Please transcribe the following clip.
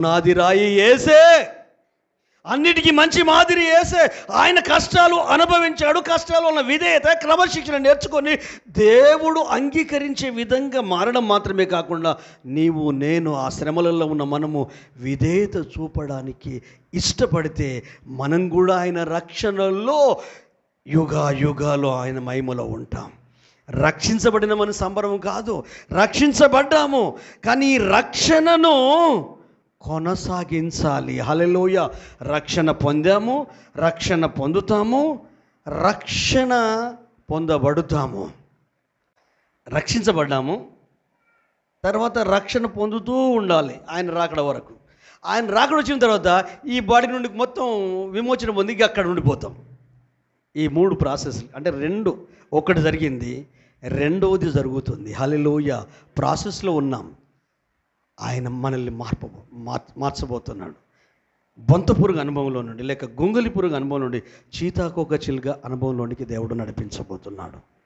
నాది రాయి ఏసే. అన్నిటికీ మంచి మాదిరి వేసే ఆయన కష్టాలు అనుభవించాడు. కష్టాలు ఉన్న విధేయత క్రమశిక్షణ నేర్చుకొని దేవుడు అంగీకరించే విధంగా మారడం మాత్రమే కాకుండా నీవు నేను ఆ శ్రమలలో ఉన్న మనము విధేయత చూపడానికి ఇష్టపడితే మనం కూడా ఆయన రక్షణలో యుగా యుగాలు ఆయన మహిమలో ఉంటాం. రక్షించబడిన మన సంబరం కాదు. రక్షించబడ్డాము. కానీ రక్షణను కొనసాగించాలి. హలలోయ రక్షణ పొందాము రక్షణ పొందుతాము రక్షణ పొందబడుతాము. రక్షించబడ్డాము తర్వాత రక్షణ పొందుతూ ఉండాలి ఆయన రాకడ వరకు. ఆయన రాకడ వచ్చిన తర్వాత ఈ బాడీ నుండి మొత్తం విమోచన పొంది అక్కడ ఉండిపోతాం. ఈ మూడు ప్రాసెస్లు అంటే రెండు ఒకటి జరిగింది రెండవది జరుగుతుంది. హలిలోయ ప్రాసెస్లో ఉన్నాం. ఆయన మనల్ని మార్ప మార్- మార్చబోతున్నాడు. బొంత పురుగు అనుభవంలో నుండి లేక గొంగలి పురుగు అనుభవం నుండి చీతాకోక చిలుక అనుభవంలోనికి దేవుడు నడిపించబోతున్నాడు.